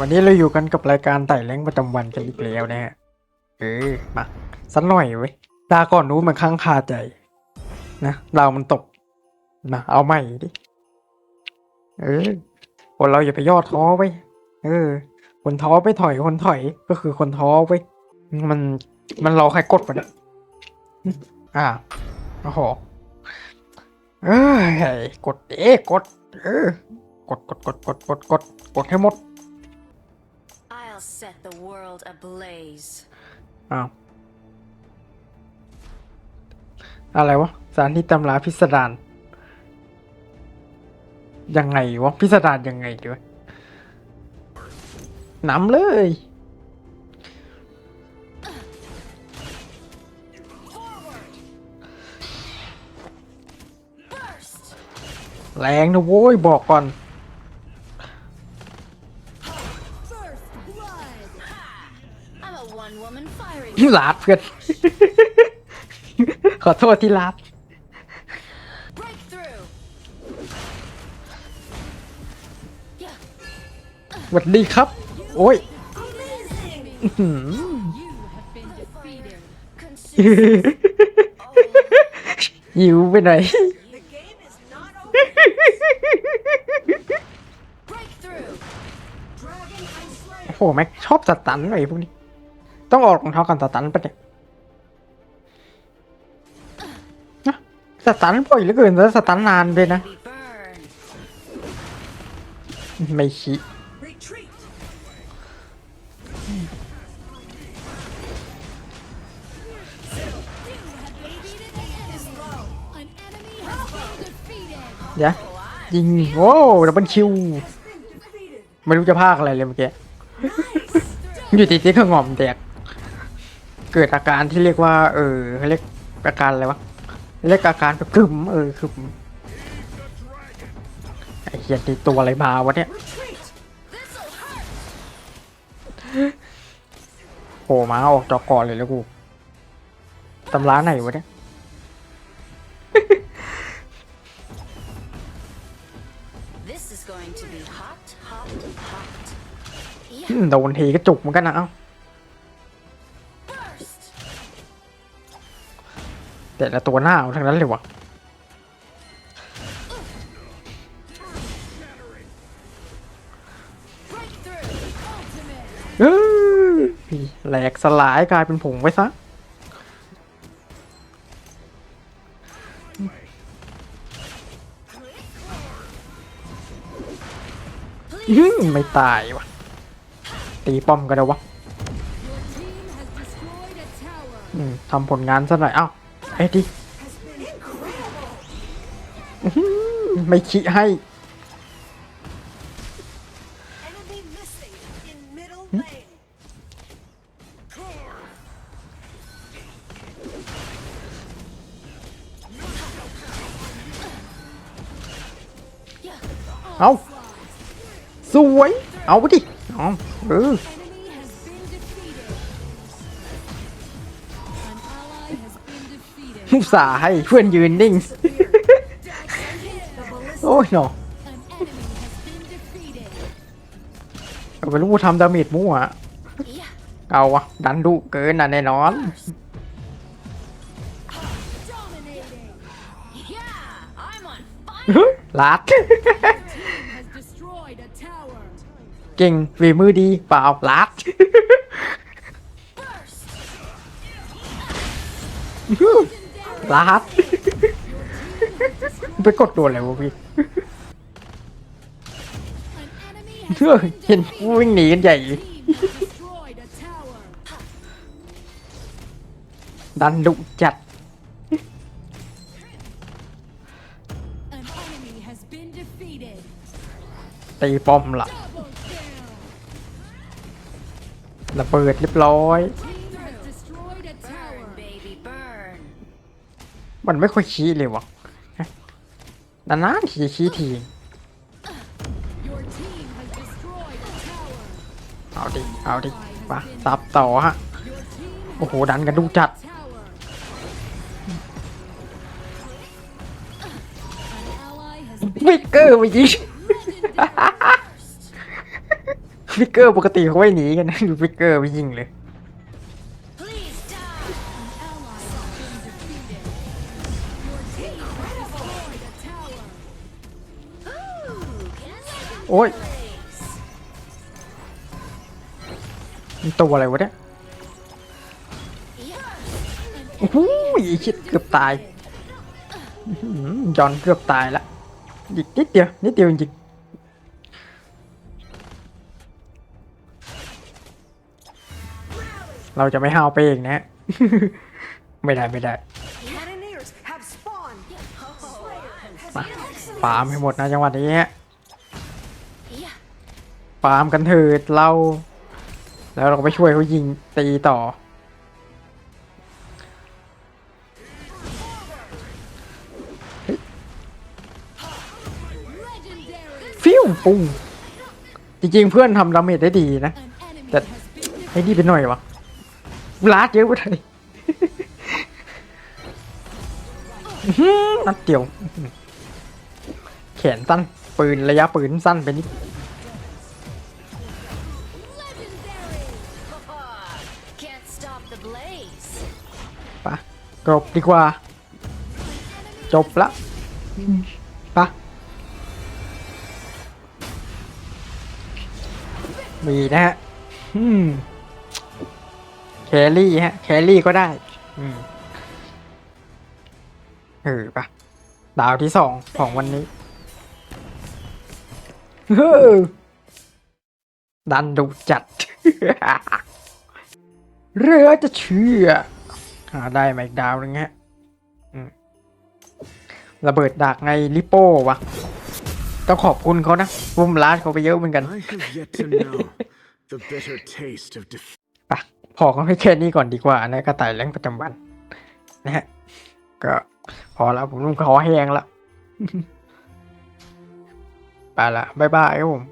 วันนี้เราอยู่กันกับรายการไต่แรงประจำวันกันอีกแล้วนะฮะ เออ มาสักหน่อยเว้ยตาก่อนนู้นมันค้างคาใจ นะเรามันตก มาเอาใหม่ดิ เออ คนเราอย่าไปย่อท้อไว้ เออ คนท้อไม่ถอย คนถอย ก็คือคนท้อไว้มัน มันรอใครกดวะเนี่ยอ่าโอ้โหเอ้ยกดเอ๊กด เออ กดกดกดกดกดกดกดให้หมด I'll set the world ablaze. อ้าว อะไรวะสารที่ตำราพิสดารยังไงวะ พิสดารยังไงดีวะนำเลย แรงนะโว้ย บอกก่อน ลาดเพื่อน ขอโทษที่ลาด Breakthrough! Yeah. สวัสดีครับ โอ้ย Amazing! อื้อหือ You have been defeated. Consistent. หิวไปไหนอย The game is not over. Breakthrough! Dragon and Slayer. โอ้โหแม็กชอบสตันหน่อยพวกนี้ ต้องออกรองเท้ากันสตันปะเนี่ยนะสตันบ่อยเหลือเกินแล้วสตันนานเลยนะ ไม่ชี้เดี๋ยวยิงโอ้ดับเบิลคิวไม่รู้จะพากอะไรเลยเมื่อกี้อยู่ติดๆก็งอมแตก เกิดอาการที่เรียกว่า เออเขาเรียกอาการอะไรวะเรียกอาการแบบกึ่มเออคือไอ้เหี้ยนี่ตัวอะไรมาวะเนี่ยโผล่มาออกจอกก่อนเลยแล้วกูตำร้าไหนวะเนี่ย This is going to be hot, hot, hot. อื Yeah. มโดนทีก็จุกเหมือนกันนะเอ้า แต่ละตัวหน้าเอาทั้งนั้นเลยวะ Breakthrough! Ultimate. เอ้ยแหลกสลายกลายเป็นผงไปซะอื้อหือไม่ตายวะตีป้อมกันเลยวะอืมทำผลงานซะหน่อย เอ้า ไอ้ดิไม่ขี้ให้เอาสวย เอาไปดิเอาเออ อุตส่าห์ให้เพื่อนยืนนิ่ง โอ้ยเนาะ An enemy has been defeated. เอาไปรู้ทำดาเมจมั่ว Yeah. เอาวะดันดุเกินน่ะแน่นอน Dominating. Yeah. I'm on fire. ลัด Has destroyed a tower. เก่งฝีมือดีเปล่าลัด Burst! ลาดไปกดโดนอะไวะพี่เชื่อเห็นวิ่งหนีกันใหญ่ ดันดุจัด ตีป้อมละระเบิดเรียบร้อย มันไม่ค่อยชี้เลยวะนานๆทีชี้ที Your team has destroyed a tower. เอาดิ เอาดิปะซับต่อฮะ Your team โอ้โห ดันกันดุจัด tower. An ally has been วิกเกอร์ไปยิง legendary. ฟิกเกอร์ปกติเขาไม่หนีกันนะดูฟิกเกอร์ไปยิงเลย โอ้ย place? มันตัวอะไรวะเนี่ย Yeah. โอ้โหชิดเกือบตายอื้อหือยอนเกือบตายละอีกนิดเดียวนิดเดียวจริงๆเราจะไม่ห้าวไปเองนะ ไม่ได้ไม่ได้ Cannoneers have spawned. มาฟาร์มให้หมดนะจังหวัดนี้ฮะ Yeah. ฟาร์มกันเถิดเรา แล้วเราก็ไปช่วยเขายิงตีต่อ ฟิวปุ้งจริงๆเพื่อนทำดาเมจได้ดีนะ An enemy That- has been defeated. ไอ้นี่เป็นหน่อยวะลาดเยอะไปเลยนัดเดียว แขนสั้นปืนระยะปืนสั้นไปนิด จบดีกว่า จบละอืมปะมีนะฮะอืมแครี่ฮะ แครี่ก็ได้ อืมเออปะดาวที่สองของวันนี้เฮ้อดันดุจัด เรือจะเชื่อหาได้มาอีกดาวหนึงฮะอืมระเบิดดักไงลิโป้วะต้องขอบคุณเขานะบุมลาดเขาไปเยอะเหมือนกัน I have yet to know the bitter taste of defeat. ปะพอกันไปแค่นี้ก่อนดีกว่านะกระต่ายแรงประจำวัน นะฮะ ก็พอแล้วผมต้องขอแห้งละไปละบ๊ายบายครับผม